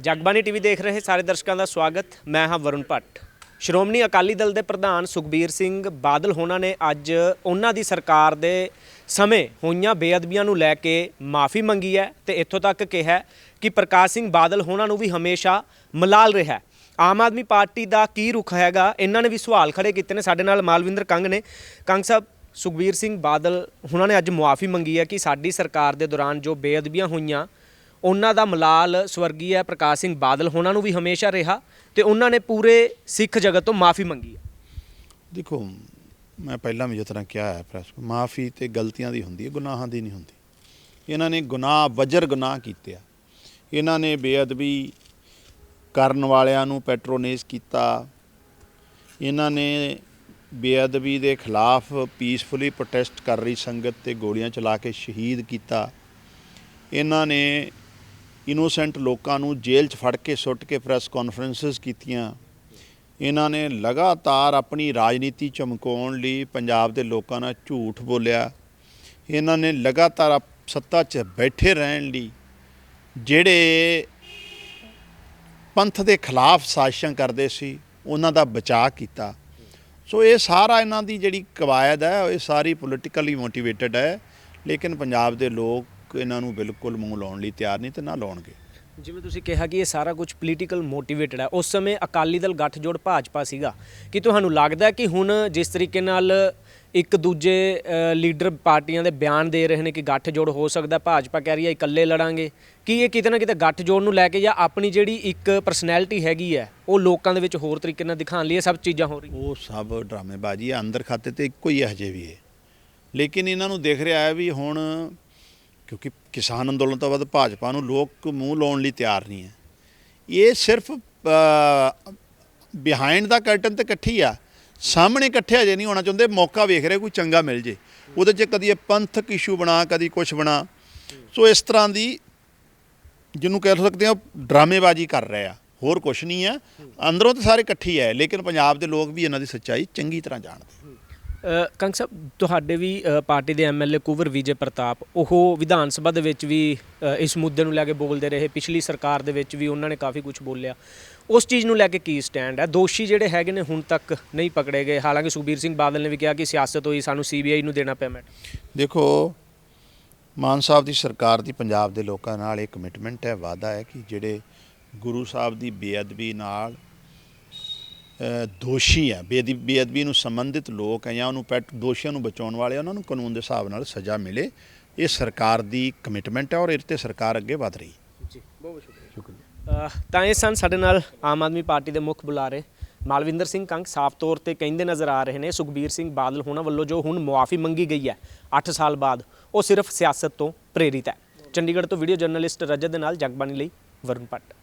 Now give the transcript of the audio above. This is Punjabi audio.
ਜਗਬਾਣੀ ਟੀਵੀ ਦੇਖ ਰਹੇ ਸਾਰੇ ਦਰਸ਼ਕਾਂ ਦਾ ਸਵਾਗਤ। ਮੈਂ ਹਾਂ ਵਰੁਣ ਭੱਟ। ਸ਼੍ਰੋਮਣੀ ਅਕਾਲੀ ਦਲ ਦੇ ਪ੍ਰਧਾਨ ਸੁਖਬੀਰ ਸਿੰਘ ਬਾਦਲ ਹੋਣਾ ਨੇ ਅੱਜ ਉਹਨਾਂ ਦੀ ਸਰਕਾਰ ਦੇ ਸਮੇਂ ਹੋਈਆਂ ਬੇਅਦਬੀਆਂ ਨੂੰ ਲੈ ਕੇ ਮਾਫੀ ਮੰਗੀ ਹੈ ਤੇ ਇੱਥੋਂ ਤੱਕ ਕਿਹਾ ਕਿ ਪ੍ਰਕਾਸ਼ ਸਿੰਘ ਬਾਦਲ ਹੋਣਾ ਨੂੰ ਵੀ ਹਮੇਸ਼ਾ ਮਲਾਲ ਰਿਹਾ ਆਮ ਆਦਮੀ ਪਾਰਟੀ ਦਾ ਕੀ ਰੁਖ ਹੈਗਾ? ਇਹਨਾਂ ਨੇ ਵੀ ਸਵਾਲ ਖੜੇ ਕੀਤੇ ਨੇ। ਸਾਡੇ ਨਾਲ ਮਾਲਵਿੰਦਰ ਕੰਗ ਨੇ। ਕੰਗ ਸਾਹਿਬ, ਸੁਖਬੀਰ ਸਿੰਘ ਬਾਦਲ ਉਹਨਾਂ ਨੇ ਅੱਜ ਮੁਆਫੀ ਮੰਗੀ ਹੈ ਕਿ ਸਾਡੀ ਸਰਕਾਰ ਦੇ ਦੌਰਾਨ ਜੋ ਬੇਅਦਬੀਆਂ ਹੋਈਆਂ ਉਹਨਾਂ ਦਾ ਮਲਾਲ ਸਵਰਗੀ ਹੈ ਪ੍ਰਕਾਸ਼ ਸਿੰਘ ਬਾਦਲ ਉਹਨਾਂ ਨੂੰ ਵੀ ਹਮੇਸ਼ਾ ਰਿਹਾ ਤੇ ਉਹਨਾਂ ਨੇ ਪੂਰੇ ਸਿੱਖ ਜਗਤ ਤੋਂ ਮਾਫੀ ਮੰਗੀ ਹੈ। ਦੇਖੋ, ਮੈਂ ਪਹਿਲਾਂ ਵੀ ਜਿਸ ਤਰ੍ਹਾਂ ਕਿਹਾ ਹੈ ਪ੍ਰੈਸ ਮਾਫੀ ਤੇ ਗਲਤੀਆਂ ਦੀ ਹੁੰਦੀ ਹੈ, ਗੁਨਾਹਾਂ ਦੀ ਨਹੀਂ ਹੁੰਦੀ। ਇਹਨਾਂ ਨੇ ਗੁਨਾਹ, ਵਜਰ ਗੁਨਾਹ ਕੀਤੇ ਆ। ਇਹਨਾਂ ਨੇ ਬੇਅਦਬੀ ਕਰਨ ਵਾਲਿਆਂ ਨੂੰ ਪੈਟਰੋਨੇਜ ਕੀਤਾ। ਇਹਨਾਂ ਨੇ ਬੇਅਦਬੀ ਦੇ ਖਿਲਾਫ ਪੀਸਫੁਲੀ ਪ੍ਰੋਟੈਸਟ ਕਰ ਰਹੀ ਸੰਗਤ ਤੇ ਗੋਲੀਆਂ ਚਲਾ ਕੇ ਸ਼ਹੀਦ ਕੀਤਾ। ਇਹਨਾਂ ਨੇ ਇਨੋਸੈਂਟ ਲੋਕਾਂ ਨੂੰ ਜੇਲ੍ਹ 'ਚ ਫੜ ਕੇ ਸੁੱਟ ਕੇ ਪ੍ਰੈਸ ਕਾਨਫਰੰਸਸ ਕੀਤੀਆਂ। ਇਹਨਾਂ ਨੇ ਲਗਾਤਾਰ ਆਪਣੀ ਰਾਜਨੀਤੀ ਚਮਕਾਉਣ ਲਈ ਪੰਜਾਬ ਦੇ ਲੋਕਾਂ ਨਾਲ ਝੂਠ ਬੋਲਿਆ। ਇਹਨਾਂ ਨੇ ਲਗਾਤਾਰ ਸੱਤਾ 'ਚ ਬੈਠੇ ਰਹਿਣ ਲਈ ਜਿਹੜੇ ਪੰਥ ਦੇ ਖਿਲਾਫ ਸਾਜ਼ਿਸ਼ਾਂ ਕਰਦੇ ਸੀ, ਉਹਨਾਂ ਦਾ ਬਚਾਅ ਕੀਤਾ। ਸੋ ਇਹ ਸਾਰਾ ਇਹਨਾਂ ਦੀ ਜਿਹੜੀ ਕਵਾਇਦ ਹੈ, ਇਹ ਸਾਰੀ ਪੋਲੀਟੀਕਲੀ ਮੋਟੀਵੇਟਡ ਹੈ। ਲੇਕਿਨ ਪੰਜਾਬ ਦੇ ਲੋਕ ਇਹਨਾਂ ਨੂੰ ਬਿਲਕੁਲ ਮੂੰਹ ਲਾਉਣ ਲਈ ਤਿਆਰ ਨਹੀਂ ਤੇ ਨਾ ਲਾਉਣਗੇ। ਜਿਵੇਂ ਤੁਸੀਂ ਕਿਹਾ ਕਿ ਇਹ ਸਾਰਾ ਕੁਝ ਪੋਲੀਟੀਕਲ ਮੋਟੀਵੇਟਡ ਹੈ ਉਸ ਸਮੇਂ ਅਕਾਲੀ ਦਲ ਗੱਠਜੋੜ ਭਾਜਪਾ ਸੀਗਾ। ਕਿ ਤੁਹਾਨੂੰ ਲੱਗਦਾ ਹੈ ਕਿ ਹੁਣ ਜਿਸ ਤਰੀਕੇ ਨਾਲ ਇੱਕ ਦੂਜੇ ਲੀਡਰ ਪਾਰਟੀਆਂ ਦੇ ਬਿਆਨ ਦੇ ਰਹੇ ਨੇ ਕਿ ਗੱਠਜੋੜ ਹੋ ਸਕਦਾ ਭਾਜਪਾ ਕਹਿ ਰਹੀ ਹੈ ਇਕੱਲੇ ਲੜਾਂਗੇ? ਕੀ ਇਹ ਕਿਤੇ ਨਾ ਕਿਤੇ ਗੱਠਜੋੜ ਨੂੰ ਲੈ ਕੇ ਜਾਂ ਆਪਣੀ ਜਿਹੜੀ ਇੱਕ ਪਰਸਨੈਲਿਟੀ ਹੈਗੀ ਹੈ ਉਹ ਲੋਕਾਂ ਦੇ ਵਿੱਚ ਹੋਰ ਤਰੀਕੇ ਨਾਲ ਦਿਖਾਉਣ ਲਈ ਇਹ ਸਭ ਚੀਜ਼ਾਂ ਹੋ ਰਹੀਆਂ? ਉਹ ਸਭ ਡਰਾਮੇਬਾਜ਼ੀ ਹੈ ਅੰਦਰ ਖਾਤੇ ਤੇ ਇੱਕੋ ਹੀ ਹੈ ਹਜੇ ਵੀ ਇਹ। ਲੇਕਿਨ ਇਹਨਾਂ ਨੂੰ ਦਿਖ ਰਿਹਾ ਹੈ ਵੀ ਹੁਣ ਕਿਉਂਕਿ ਕਿਸਾਨ ਅੰਦੋਲਨ ਤੋਂ ਬਾਅਦ ਭਾਜਪਾ ਨੂੰ ਲੋਕ ਮੂੰਹ ਲਾਉਣ ਲਈ ਤਿਆਰ ਨਹੀਂ ਹੈ। ਇਹ ਸਿਰਫ ਬਿਹਾਈਂਡ ਦਾ ਕਰਟਨ ਤੇ ਇਕੱਠੀ ਆ। ਸਾਹਮਣੇ ਇਕੱਠੇ ਅਜੇ ਨਹੀਂ ਹੋਣਾ ਚਾਹੁੰਦੇ, ਮੌਕਾ ਵੇਖ ਰਹੇ ਕੋਈ ਚੰਗਾ ਮਿਲ ਜੇ। ਉਹਦੇ 'ਚ ਕਦੀ ਇਹ ਪੰਥਕ ਇਸ਼ੂ ਬਣਾ, ਕਦੀ ਕੁਝ ਬਣਾ। ਸੋ ਇਸ ਤਰ੍ਹਾਂ ਦੀ ਜਿਹਨੂੰ ਕਹਿ ਸਕਦੇ ਆ ਡਰਾਮੇਬਾਜ਼ੀ ਕਰ ਰਹੇ ਆ। ਹੋਰ ਕੁਝ ਨਹੀਂ ਹੈ ਅੰਦਰੋਂ ਤਾਂ ਸਾਰੇ ਇਕੱਠੀ ਹੈ ਲੇਕਿਨ ਪੰਜਾਬ ਦੇ ਲੋਕ ਵੀ ਇਹਨਾਂ ਦੀ ਸੱਚਾਈ ਚੰਗੀ ਤਰ੍ਹਾਂ ਜਾਣਦੇ ਕੰਗ ਸਾਹਿਬ, ਤੁਹਾਡੇ ਵੀ ਪਾਰਟੀ ਦੇ ਐਮਐਲਏ ਕੁਵਰ ਵਿਜੇ ਪ੍ਰਤਾਪ, ਉਹ ਵਿਧਾਨ ਸਭਾ ਦੇ ਵਿੱਚ ਵੀ ਇਸ ਮੁੱਦੇ ਨੂੰ ਲੈ ਕੇ ਬੋਲਦੇ ਰਹੇ, ਪਿਛਲੀ ਸਰਕਾਰ ਦੇ ਵਿੱਚ ਵੀ ਉਹਨਾਂ ਨੇ ਕਾਫੀ ਕੁਝ ਬੋਲਿਆ। ਉਸ ਚੀਜ਼ ਨੂੰ ਲੈ ਕੇ ਕੀ ਸਟੈਂਡ ਹੈ? ਦੋਸ਼ੀ ਜਿਹੜੇ ਹੈਗੇ ਨੇ ਹੁਣ ਤੱਕ ਨਹੀਂ ਪਕੜੇ ਗਏ। ਹਾਲਾਂਕਿ ਸੁਖਬੀਰ ਸਿੰਘ ਬਾਦਲ ਨੇ ਵੀ ਕਿਹਾ ਕਿ ਸਿਆਸਤ ਹੋਈ, ਸਾਨੂੰ ਸੀਬੀਆਈ ਨੂੰ ਦੇਣਾ ਪਿਆ ਮੈਟਰ ਦੇਖੋ, ਮਾਨ ਸਾਹਿਬ ਦੀ ਸਰਕਾਰ ਦੀ ਪੰਜਾਬ ਦੇ ਲੋਕਾਂ ਨਾਲ ਇਹ ਕਮਿਟਮੈਂਟ ਹੈ, ਵਾਅਦਾ ਹੈ ਕਿ ਜਿਹੜੇ ਗੁਰੂ ਸਾਹਿਬ ਦੀ ਬੇਅਦਬੀ ਨਾਲ ਦੋਸ਼ੀ ਹੈ ਬੇਅਦਬੀ ਬੇਅਦਬੀ ਨੂੰ ਸੰਬੰਧਿਤ ਲੋਕ ਹੈ ਜਾਂ ਉਹਨੂੰ ਪੈਟ ਦੋਸ਼ੀਆਂ ਨੂੰ ਬਚਾਉਣ ਵਾਲੇ ਉਹਨਾਂ ਨੂੰ ਕਾਨੂੰਨ ਦੇ ਹਿਸਾਬ ਨਾਲ ਸਜ਼ਾ ਮਿਲੇ। ਇਹ ਸਰਕਾਰ ਦੀ ਕਮਿਟਮੈਂਟ ਹੈ ਔਰ ਇਹ ਤੇ ਸਰਕਾਰ ਅੱਗੇ ਵਧ ਰਹੀ। ਹੈ ਜੀ ਬਹੁਤ ਸ਼ੁਕਰੀਆ। ਤਾਂ ਇਹ ਸਨ ਸਾਡੇ ਨਾਲ ਆਮ ਆਦਮੀ ਪਾਰਟੀ ਦੇ ਮੁੱਖ ਬੁਲਾਰੇ ਮਾਲਵਿੰਦਰ ਸਿੰਘ ਕੰਗ। ਸਾਫ਼ ਤੌਰ ਤੇ ਕਹਿੰਦੇ ਨਜ਼ਰ ਆ ਰਹੇ ਨੇ ਸੁਖਬੀਰ ਸਿੰਘ ਬਾਦਲ ਹੋਣਾ ਵੱਲੋਂ ਜੋ ਹੁਣ ਮੁਆਫੀ ਮੰਗੀ ਗਈ ਹੈ 8 ਸਾਲ ਬਾਅਦ ਉਹ ਸਿਰਫ ਸਿਆਸਤ ਤੋਂ ਪ੍ਰੇਰਿਤ ਹੈ। ਚੰਡੀਗੜ੍ਹ ਤੋਂ ਵੀਡੀਓ ਜਰਨਲਿਸਟ ਰਜਤ ਦੇ ਨਾਲ ਜਗਬਾਣੀ ਲਈ ਵਰੁਣ ਭੱਟ।